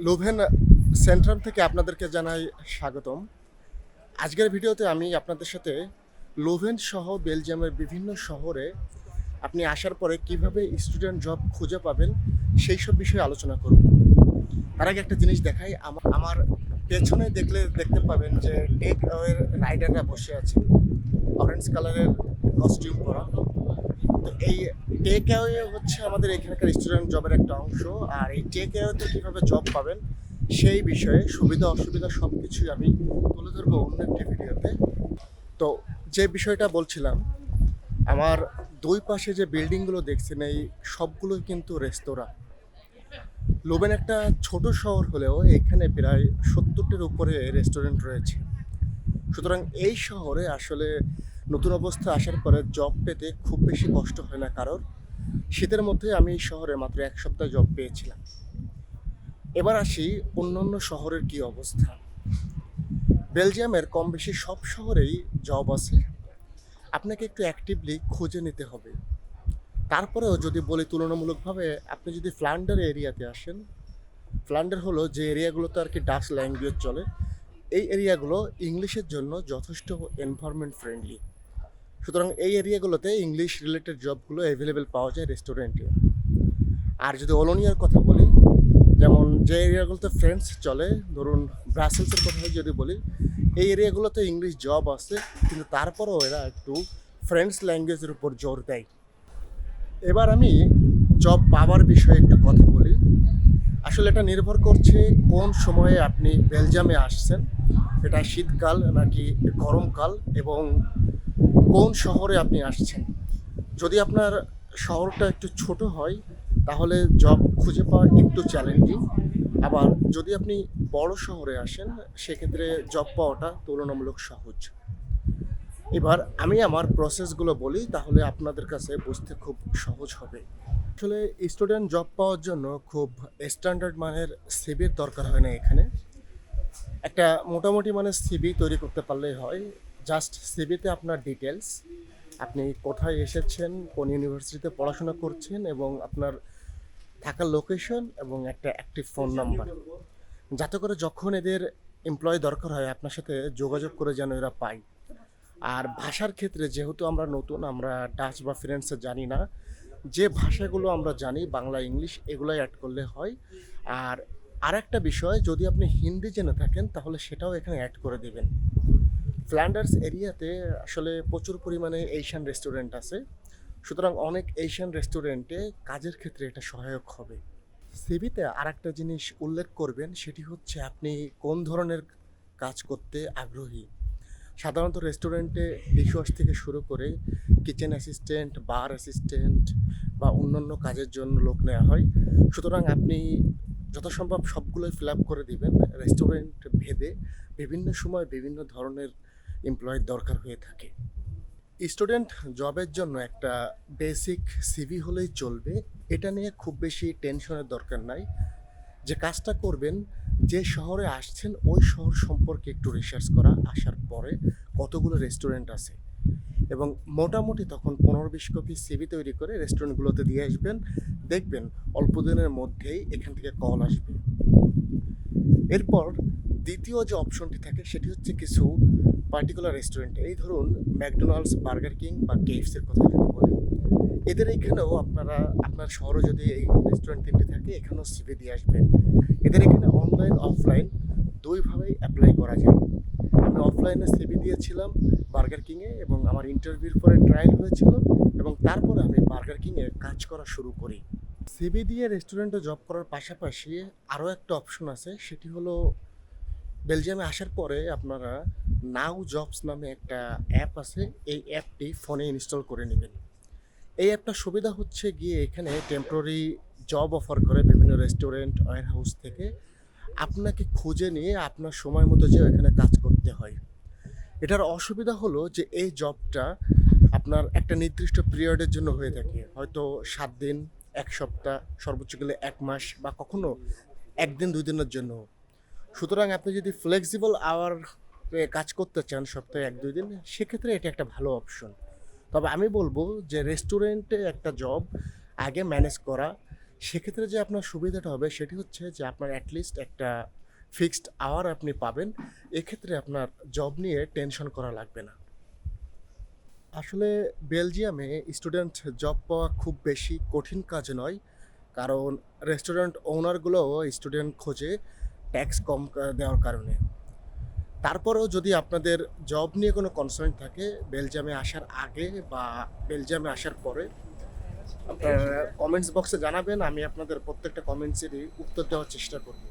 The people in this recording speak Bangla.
লোভেন সেন্ট্রাম থেকে আপনাদেরকে জানাই স্বাগতম। আজকের ভিডিওতে আমি আপনাদের সাথে লোভেন সহ বেলজিয়ামের বিভিন্ন শহরে আপনি আসার পরে কীভাবে স্টুডেন্ট জব খুঁজে পাবেন সেই সব বিষয়ে আলোচনা করব। তার আগে একটা জিনিস দেখাই, আমা- আমার পেছনে দেখলে দেখতে পাবেন যে টেক রাইডাররা বসে আছে। অরেঞ্জ কালারের কস্টিউম পরা। এই টেক অ্যাওয়ে হচ্ছে আমাদের এখানকার স্টুডেন্ট জবের একটা অংশ, আর এই টেক অ্যাওয়েতে কীভাবে জব পাবেন সেই বিষয়ে সুবিধা, অসুবিধা সব কিছুই আমি তুলে ধরবো অন্য একটি ভিডিওতে তো যে বিষয়টা বলছিলাম, আমার দুই পাশে যে বিল্ডিংগুলো দেখছেন, এই সবগুলোই কিন্তু রেস্তোরাঁ। লোবেন একটা ছোট শহর হলেও এখানে প্রায় সত্তরটির উপরে রেস্টুরেন্ট রয়েছে। সুতরাং এই শহরে আসলে নতুন অবস্থা আসার পরে জব পেতে খুব বেশি কষ্ট হয় না কারোর। শীতের মধ্যে আমি এই শহরে মাত্র এক সপ্তাহ জব পেয়েছিলাম। এবার আসি অন্যান্য শহরের কি অবস্থা। বেলজিয়ামের কম বেশি সব শহরেই জব আছে। আপনাকে একটু অ্যাক্টিভলি খুঁজে নিতে হবে। তারপরেও যদি বলি তুলনামূলকভাবে, আপনি যদি ফ্লান্ডার এরিয়াতে আসেন ফ্লান্ডার হলো যে এরিয়াগুলোতে আর কি ডাচ ল্যাঙ্গুয়েজ চলে, এই এরিয়াগুলো ইংলিশের জন্য যথেষ্ট এনভায়রনমেন্ট ফ্রেন্ডলি সুতরাং এই এরিয়াগুলোতে ইংলিশ রিলেটেড জবগুলো অ্যাভেলেবেল পাওয়া যায় রেস্টুরেন্টে আর যদি ওলোনিয়ার কথা বলি, যেমন যে এরিয়াগুলোতে ফ্রেন্ডস চলে, ধরুন ব্রাসেলসের কথা যদি বলি, এই এরিয়াগুলোতে ইংলিশ জব আছে, কিন্তু তারপরেও এরা একটু ফ্রেন্ডস ল্যাঙ্গুয়েজের উপর জোর দেয়। এবার আমি জব পাওয়ার বিষয়ে একটু কথা বলি। আসলে এটা নির্ভর করছে কোন সময়ে আপনি বেলজিয়ামে আসছেন। এটা শীতকাল নাকি গরমকাল এবং কোন শহরে আপনি আসছেন? যদি আপনার শহরটা একটু ছোট হয়, তাহলে জব খুঁজে পাওয়া একটু চ্যালেঞ্জিং আবার যদি আপনি বড় শহরে আসেন, সেক্ষেত্রে জব পাওয়াটা তুলনামূলক সহজ। এবার আমি আমার প্রসেসগুলো বলি, তাহলে আপনাদের কাছে বুঝতে খুব সহজ হবে। আসলে স্টুডেন্ট জব পাওয়ার জন্য খুব স্ট্যান্ডার্ড মানের সিবির দরকার হয় না এখানে। একটা মোটামুটি মানের সিবি তৈরি করতে পারলেই হয়। জাস্ট সিবিতে আপনার ডিটেলস আপনি কোথায় এসেছেন, কোন ইউনিভার্সিটিতে পড়াশোনা করছেন এবং আপনার থাকার লোকেশন এবং একটা অ্যাক্টিভ ফোন নাম্বার যাতে করে যখন এদের এমপ্লয় দরকার হয়, আপনার সাথে যোগাযোগ করে যেন এরা পায়। আর ভাষার ক্ষেত্রে যেহেতু আমরা নতুন, আমরা ডাচ বা ফ্রেন্সে জানি না, যে ভাষাগুলো আমরা জানি, বাংলা ইংলিশ এগুলোই অ্যাড করলে হয়। আর আরেকটা বিষয়, যদি আপনি হিন্দি জেনে থাকেন, তাহলে সেটাও এখানে অ্যাড করে দিবেন। ফ্ল্যান্ডার্স এরিয়াতে আসলে প্রচুর পরিমাণে এশিয়ান রেস্টুরেন্ট আছে। সুতরাং অনেক এশিয়ান রেস্টুরেন্টে কাজের ক্ষেত্রে এটা সহায়ক হবে। সিবিতে আর একটা জিনিস উল্লেখ করবেন, সেটি হচ্ছে আপনি কোন ধরনের কাজ করতে আগ্রহী। সাধারণত রেস্টুরেন্টে ডিশওয়াশ থেকে শুরু করে কিচেন অ্যাসিস্ট্যান্ট বার অ্যাসিস্ট্যান্ট বা অন্যান্য কাজের জন্য লোক নেওয়া হয়। সুতরাং আপনি যথাসম্ভব সবগুলোই ফিল আপ করে দিবেন। রেস্টুরেন্ট ভেদে বিভিন্ন সময় বিভিন্ন ধরনের এমপ্লয়ের দরকার হয়ে থাকে। স্টুডেন্ট জবের জন্য একটা বেসিক সিভি হলেই চলবে, এটা নিয়ে খুব বেশি টেনশনের দরকার নাই। যে কাজটা করবেন, যে শহরে আসছেন, ওই শহর সম্পর্কে একটু রিসার্চ করা, আসার পরে কতগুলো রেস্টুরেন্ট আছে। এবং মোটামুটি তখন পনেরো বিশ কপি সিভি তৈরি করে রেস্টুরেন্টগুলোতে দিয়ে আসবেন, দেখবেন অল্প দিনের মধ্যেই এখান থেকে কল আসবে। এরপর দ্বিতীয় যে অপশনটি থাকে, সেটি হচ্ছে কিছু পার্টিকুলার রেস্টুরেন্ট এই ধরুন ম্যাকডোনাল্ডস বার্গার কিং বা কেএফসির কথা যদি বলি এদের এখানেও আপনারা, আপনার শহরে যদি এই রেস্টুরেন্ট তিনটি থাকে, এখানেও সিভি দিয়ে আসবেন। এদের এখানে অনলাইন অফলাইন দুইভাবেই অ্যাপ্লাই করা যায়। আমি অফলাইনে সিভি দিয়েছিলাম বার্গার কিংয়ে এবং আমার ইন্টারভিউর পরে ট্রায়াল হয়েছিল এবং তারপরে আমি বার্গার কিংয়ে কাজ করা শুরু করি। সিভি দিয়ে রেস্টুরেন্টে জব করার পাশাপাশি আরও একটা অপশন আছে, সেটি হলো বেলজিয়ামে আসার পরে আপনারা নাও জবস নামে একটা অ্যাপ আছে, এই অ্যাপটি ফোনে ইনস্টল করে নেবেন। এই অ্যাপটার সুবিধা হচ্ছে গিয়ে এখানে টেম্পোরারি জব অফার করে বিভিন্ন রেস্টুরেন্ট ওয়ার হাউস থেকে আপনাকে খুঁজে নিয়ে আপনার সময় মতো যে এখানে কাজ করতে হয়। এটার অসুবিধা হলো যে এই জবটা আপনার একটা নির্দিষ্ট পিরিয়ডের জন্য হয়ে থাকে। হয়তো সাত দিন, এক সপ্তাহ, সর্বোচ্চ গেলে এক মাস বা কখনো একদিন, দুই দিনের জন্য। সুতরাং আপনি যদি ফ্লেক্সিবল আওয়ার কাজ করতে চান সপ্তাহে এক, দুই দিন, সেক্ষেত্রে এটা একটা ভালো অপশন তবে আমি বলব যে রেস্টুরেন্টে একটা জব আগে ম্যানেজ করা, সেক্ষেত্রে যে আপনার সুবিধাটা হবে সেটি হচ্ছে যে আপনার অ্যাটলিস্ট একটা ফিক্সড আওয়ার আপনি পাবেন, এক্ষেত্রে আপনার জব নিয়ে টেনশন করা লাগবে না। আসলে বেলজিয়ামে স্টুডেন্ট জব পাওয়া খুব বেশি কঠিন কাজ নয়, কারণ রেস্টুরেন্ট ওনারগুলোও স্টুডেন্ট খোঁজে ট্যাক্স কম দেওয়ার কারণে। তারপরেও যদি আপনাদের জব নিয়ে কোনো কনসার্ন থাকে বেলজিয়ামে আসার আগে বা বেলজিয়ামে আসার পরে আপনারা কমেন্টস বক্সে জানাবেন আমি আপনাদের প্রত্যেকটা কমেন্টসেরই উত্তর দেওয়ার চেষ্টা করব।